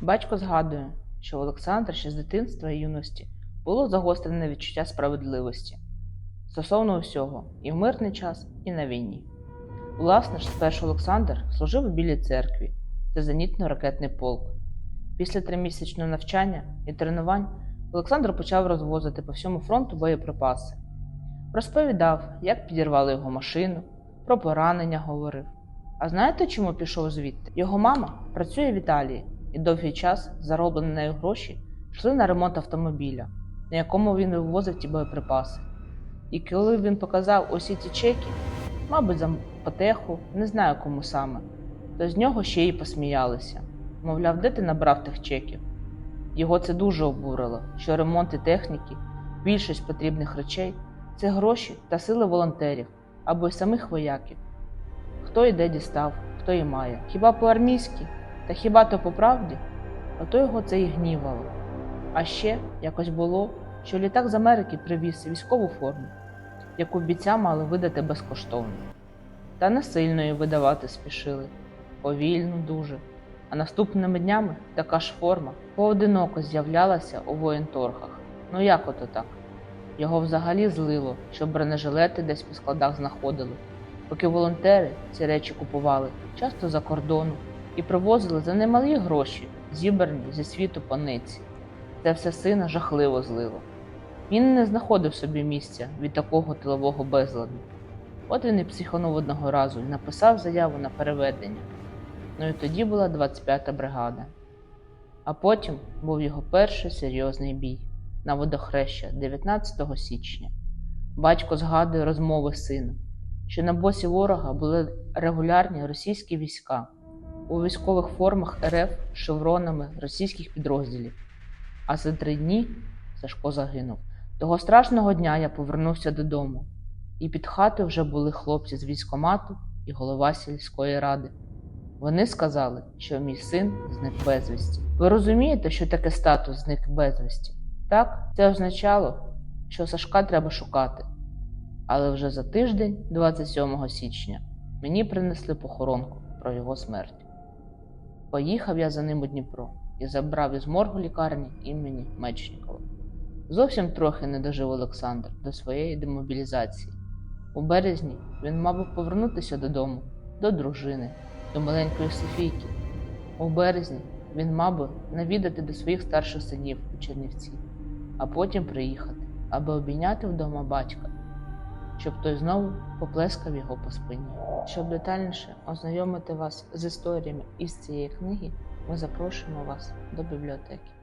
Батько згадує, що в Олександра ще з дитинства і юності було загострене відчуття справедливості стосовно усього і в мирний час, і на війні. Власне ж, спершу Олександр служив у Білій церкві, це зенітно-ракетний полк. Після тримісячного навчання і тренувань Олександр почав розвозити по всьому фронту боєприпаси. Розповідав, як підірвали його машину, про поранення говорив. А знаєте, чому пішов звідти? Його мама працює в Італії, і довгий час зароблені нею гроші йшли на ремонт автомобіля, на якому він вивозив ті боєприпаси. І коли він показав усі ці чеки, мабуть, за потеху, не знаю кому саме, то з нього ще й посміялися. Мовляв, де ти набрав тих чеків? Його це дуже обурило, що ремонт техніки, більшість потрібних речей це гроші та сили волонтерів або й самих вояків. Хто і де дістав, хто і має. Хіба по-армійськи, та хіба то по правді? Ото його це і гнівало. А ще якось було, що літак з Америки привіз військову форму, яку бійця мали видати безкоштовно. Та не сильно її видавати спішили, повільно дуже. А наступними днями така ж форма поодиноко з'являлася у воєнторгах. Ну як ото так? Його взагалі злило, що бронежилети десь по складах знаходили, поки волонтери ці речі купували часто за кордону і привозили за немалі гроші, зібрані зі світу паниці. Це все сина жахливо злило. Він не знаходив собі місця від такого тилового безладу. От він і психанув одного разу і написав заяву на переведення. Ну і тоді була 25-та бригада. А потім був його перший серйозний бій на водохреща 19 січня. Батько згадує розмови з сином, що на босі ворога були регулярні російські війська у військових формах РФ шевронами російських підрозділів. А за три дні Сашко загинув. Того страшного дня я повернувся додому, і під хатою вже були хлопці з військомату і голова сільської ради. Вони сказали, що мій син зник безвісті. Ви розумієте, що таке статус зник безвісті? Так, це означало, що Сашка треба шукати. Але вже за тиждень, 27 січня, мені принесли похоронку про його смерть. Поїхав я за ним у Дніпро і забрав із моргу лікарні імені Мечнікова. Зовсім трохи не дожив Олександр до своєї демобілізації. У березні він мав би повернутися додому, до дружини, до маленької Софійки. У березні він мав би навідати до своїх старших синів у Чернівці, а потім приїхати, аби обійняти вдома батька, щоб той знову поплескав його по спині. Щоб детальніше ознайомити вас з історіями із цієї книги, ми запрошуємо вас до бібліотеки.